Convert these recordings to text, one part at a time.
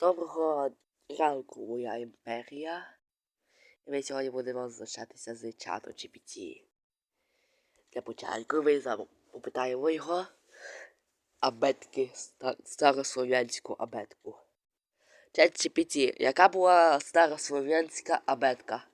Доброго ранку, моя імперія. І ми сьогодні будемо залишатися з чату GPT. Для початку ми попитаємо його абетки, старослов'янську абетку. Чат GPT, яка була старослов'янська? Абетка.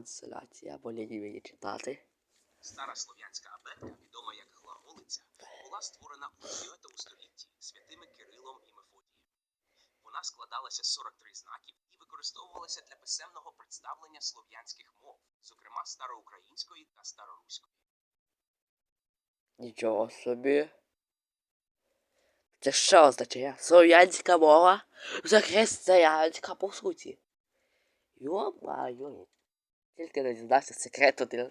Так, трансляція, бо мені читати. Стара слов'янська абетка, відома як глаголиця, була створена у 9 столітті святими Кирилом і Мефодієм. Вона складалася з 43 знаків і використовувалася для писемного представлення слов'янських мов, зокрема староукраїнської та староруської. Нічого собі. Це що означає? Слов'янська мова вже по суті. Йо-майо. Тільки не дізнався секрету для...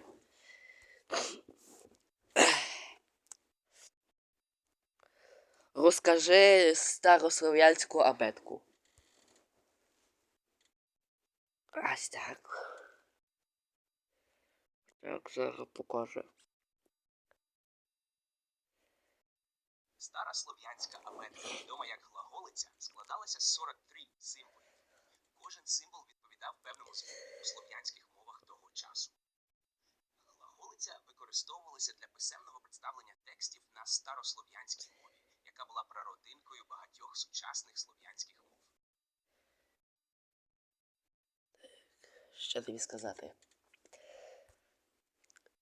Розкажи старослов'янську абетку. Ось так. Так, зараз покажу. Стара слов'янська абетка, відома як глаголиця, складалася з 43 символів. Кожен символ відповідав певному слов'янських часу. Глаголиця використовувалася для писемного представлення текстів на старослов'янській мові, яка була прародинкою багатьох сучасних слов'янських мов. Що тобі сказати?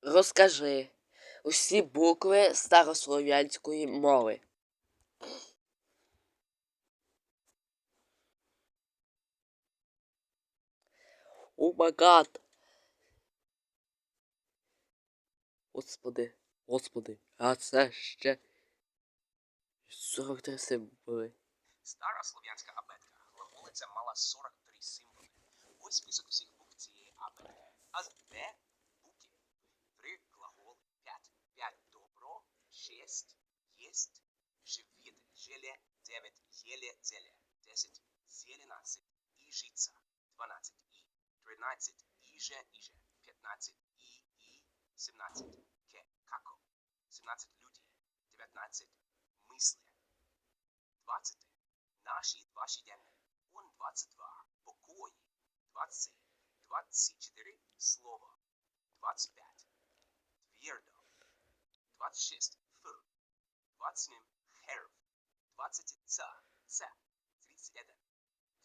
Розкажи усі букви старослов'янської мови. О гад! Господи, господи, а це ще 43 символи. Стара слов'янська абетка глаголиця мала 43 символи. Ось список усіх букв цієї абетки. А з буки. Три глаголи. П'ять. П'ять добро. Шесть. Єсть. Живіт. Желе. Дев'ять. Єле. Дзеле. Десять. Зеленадцять. Іжиця. Дванадцять. І. Тринадцять. Іже. Іже. П'ятнадцять. І. І. Сімнадцять. Ке. Како. Сімнадцять. Люди. Дев'ятнадцять. Мисле. 20. Наші ваші денні. Он 22. Покої. 20. 24. Слово. 25. Твердо. 26. Ф. 27. Херв. 20. Ц. Ц. 31.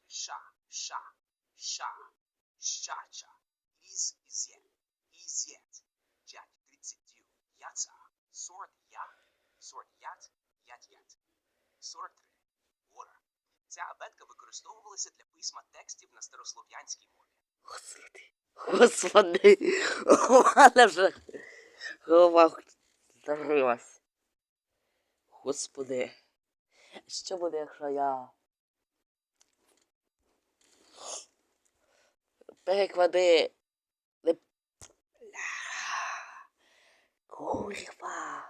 Ша. Ша. Ша. Щача. Із. Ізє. Ізєт. Дядь. 30. Яца. Сорт я. Сорт ят. Ят ят. 43. Гора. Ця абетка використовувалася для письма текстів на старослов'янській мові. Господи. Господи. У мене вже голова закрилась. Господи. Що буде, якщо я. Переклади. Курва.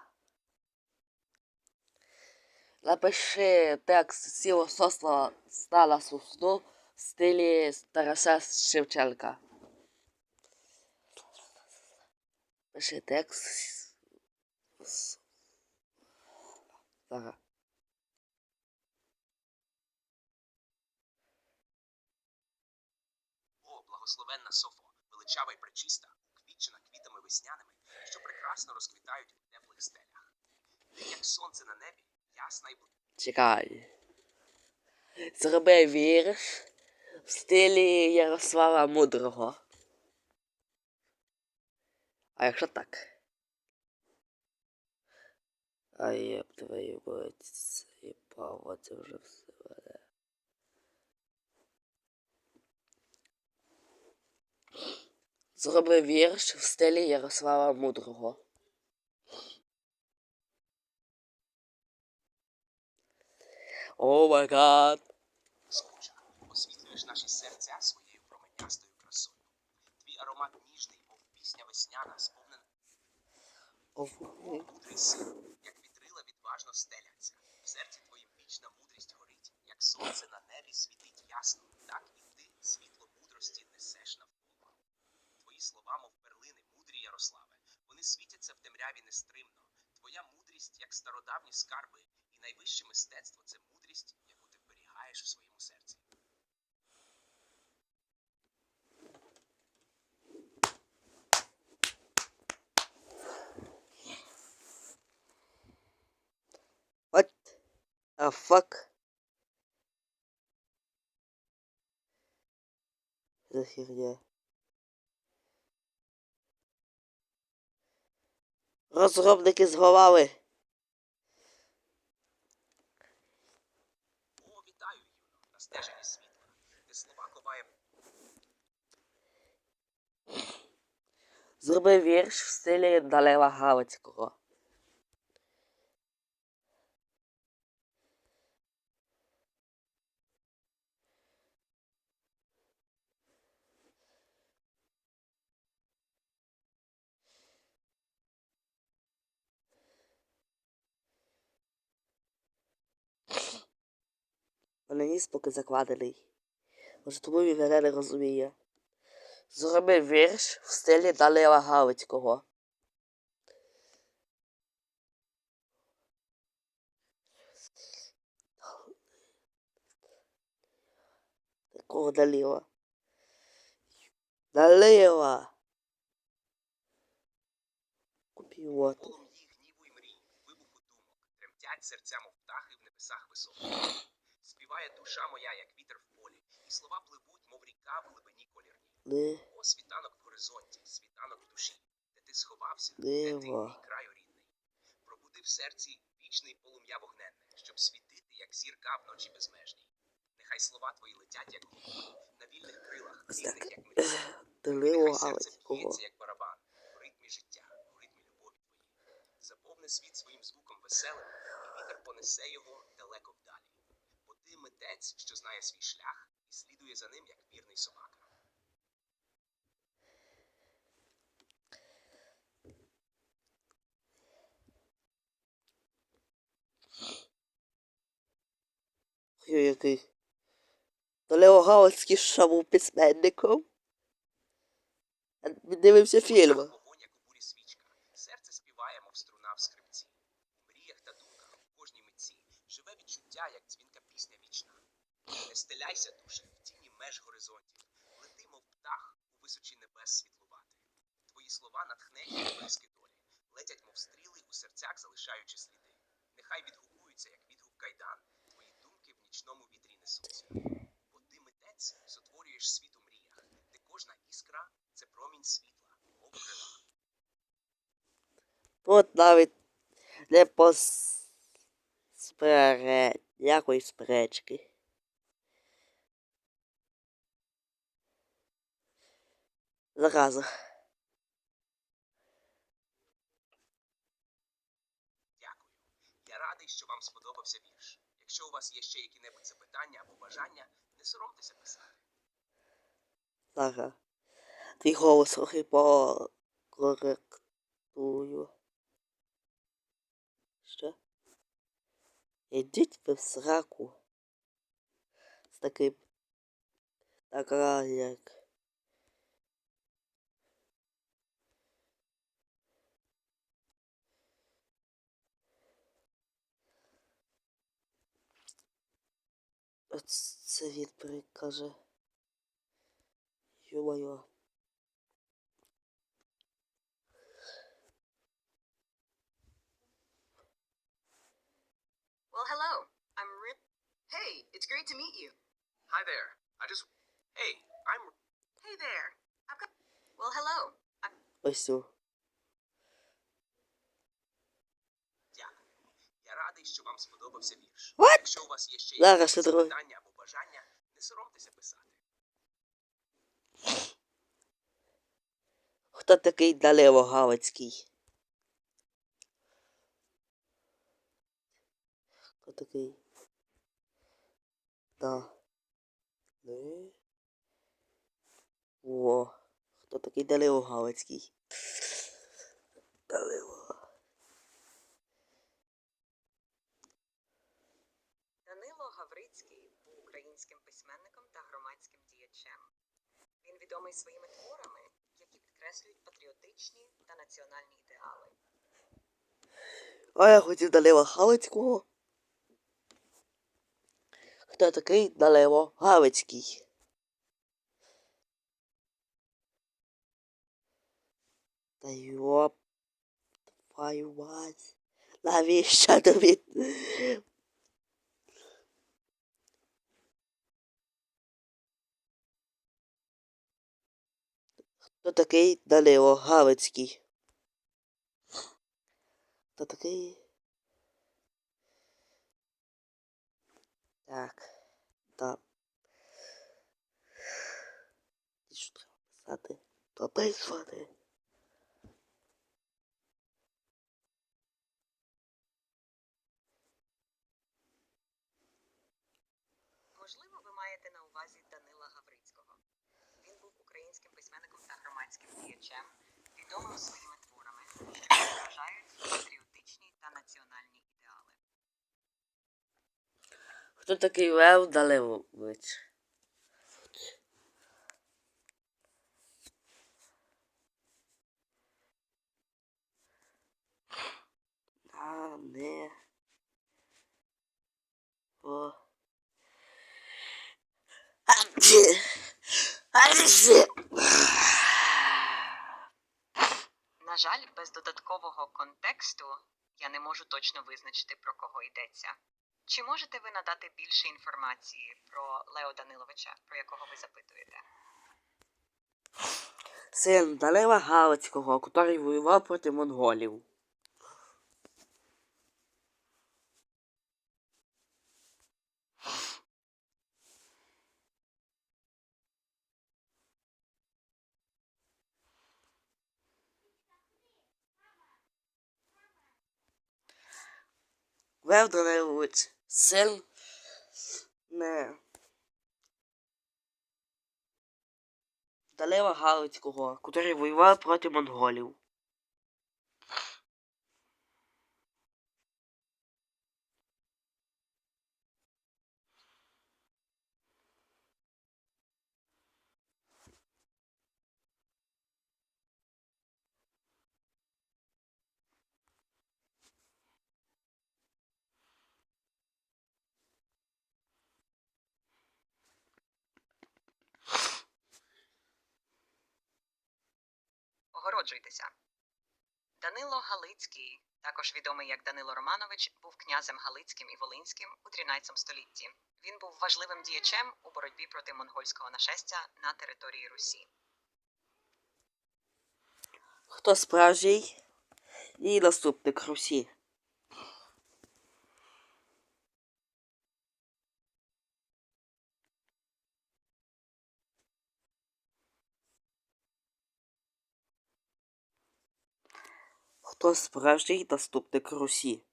Напиши текст сіло сосла стала сусну в стилі Тараса Шевченка. Пиши текст. с- О, благословенна Софо, величава й пречиста, уквітчена квітами весняними, що прекрасно розквітають у теплих стелях. Як сонце на небі, ясна й блакитна. Чекай. Зроби вірш в стилі Ярослава Мудрого. А якщо так? А єб твою мать, їбало, це вже все Зроби вірш в стилі Ярослава Мудрого. О май гад. Скуча, освітлюєш наші серця своєю променястою красою. Твій аромат аромат ніжний, мов пісня весняна, сповнена мудрий син, як вітрила відважно стеляться. В серці твоїм вічна мудрість горить, як сонце на небі світить ясно, так і ти світло мудрості несеш навколо. Слова, мов перлини, мудрі Ярославе, вони світяться в темряві нестримно. Твоя мудрість, як стародавні скарби, і найвище мистецтво це мудрість, яку ти вберігаєш у своєму серці. What the fuck? За херня. Розробники зговали. О, вітаю, Юно, на стежині світла, де слова ховає Зроби вірш в стилі Далева Галицького. Мене ніс поки закладений. Може, тому він мене не розуміє. Зроби вірш в стилі Далила Галицького. Такого Далила. Далила. Мрій, вибуху думок, тремтять серця, мов птахи в небесах високих. Співає душа моя, як вітер в полі, і слова пливуть, мов ріка в глибині колірні. О, світанок в горизонті, світанок в душі, де ти сховався, де ти мій краю рідний. Пробуди в серці вічний полум'я вогненне, щоб світити, як зірка вночі безмежній. Нехай слова твої летять, як голуби, на вільних крилах, вільних, як. Далила Нехай серце б'ється, як барабан, в ритмі життя, в ритмі любові твої. Заповни світ своїм звуком веселим, і вітер понесе його далеко вдалі. Ти митець, що знає свій шлях, і слідує за ним, як вірний собака. Ой, який. Далео Галицький ще був письменником. Не Дивився фільм. Вогонь, як у бурі свічка, серце співає, мов струна в скрипці. У мріях та думках, у кожній митці, живе відчуття, як дзвінка пісня вічна. Не стеляйся, душе, в тіні меж горизонтів, лети, мов птах, у височі небес світлувати. Твої слова натхнені і близькі долі, летять, мов стріли, у серцях залишаючи сліди. Нехай відгукуються, як відгук кайдан, твої думки в нічному вітрі несуться. Бо ти митець, сотворюєш світ у мріях, де кожна іскра це промінь світла, мов крила. Тут навіть не пос... спере... ніякої сперечки. Зараза. Дякую. Я радий, що вам сподобався вірш. Якщо у вас є ще які-небудь запитання або бажання, не соромтеся писати. Зараз. Твій голос трохи покоректую. Що? Ідіть ви в сраку. З таким. Така як. Це він прикаже. Ё-моё. Well, hello. I'm Rip. Hey, it's great to meet you. Hi there. I just. Hey, I'm. Hey there. I've got. Well, hello. I'm. Ось цю. Радий, що вам сподобався вірш. What? Якщо у вас є ще якісь запитання або бажання, не соромтеся писати. Хто такий Далево Галицький? Хто такий? Да. Не. О. Хто такий Данило Галицький? Данило. Данило Гаврицький був українським письменником та громадським діячем. Він відомий своїми творами, які підкреслюють патріотичні та національні ідеали. А я хотів Данила Галицького. Хто такий Данило Галицький? Та йоп. Твою мать. Навіщо тобі? Хто такий Данило Галицький? Хто такий? Так. Так. І що треба писати? Дописувати. Можливо, ви маєте на увазі Данила Гаврицького. Українським письменником та громадським діячем, відомим своїми творами, що відображають патріотичні та національні ідеали. Хто такий Лев Далевович? А, не. О. Аджі. Аджі. На жаль, без додаткового контексту я не можу точно визначити, про кого йдеться. Чи можете ви надати більше інформації про Лео Даниловича, про якого ви запитуєте? Син Данила Галицького, який воював проти монголів. Лев Данилович, син не Далева Галицького, який воював проти монголів. Огороджуйтеся. Данило Галицький, також відомий як Данило Романович, був князем Галицьким і Волинським у 13 столітті. Він був важливим діячем у боротьбі проти монгольського нашестя на території Русі. Хто справжній і наступник Русі. Хто справжній наступник Русі?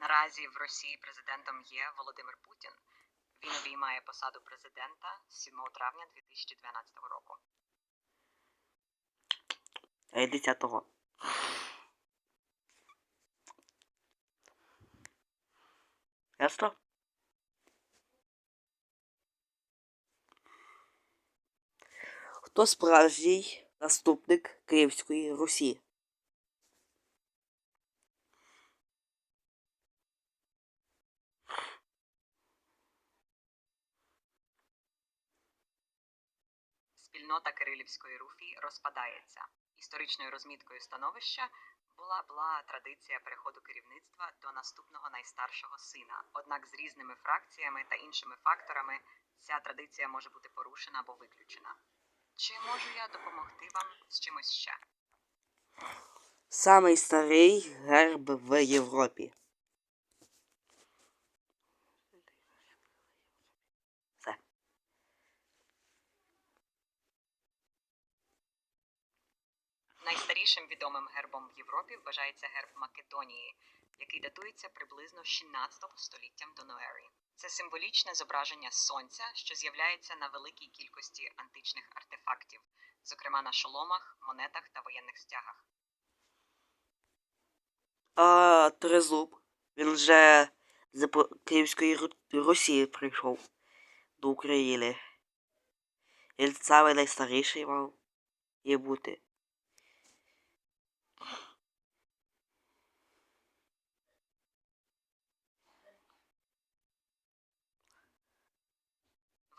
Наразі в Росії президентом є Володимир Путін. Він обіймає посаду президента з 7 травня 2012 року. А й 10-го. Ясно? Хто справжній наступник Київської Русі? Спільнота Кирилівської Руфі розпадається. Історичною розміткою становища була була традиція переходу керівництва до наступного найстаршого сина. Однак з різними фракціями та іншими факторами ця традиція може бути порушена або виключена. Чи можу я допомогти вам з чимось ще? Самий старий герб в Європі. Найстарішим відомим гербом в Європі вважається герб Македонії, який датується приблизно 16 століттям до Ноери. Це символічне зображення сонця, що з'являється на великій кількості античних артефактів, зокрема на шоломах, монетах та воєнних стягах. А Трезуб, він вже з Київської Росії прийшов до України. Він саме найстаріший мав і бути.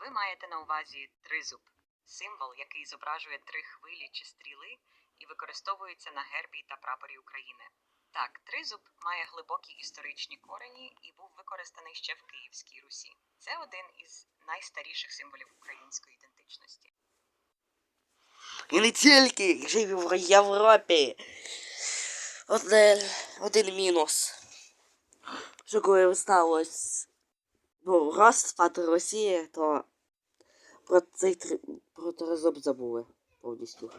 Ви маєте на увазі тризуб символ, який зображує три хвилі чи стріли і використовується на гербі та прапорі України. Так, тризуб має глибокі історичні корені і був використаний ще в Київській Русі. Це один із найстаріших символів української ідентичності. І не тільки жив в Європі. Один, один мінус. Що коли сталося ну, розпад Росії, то про цей три- про Трезуб забули повністю.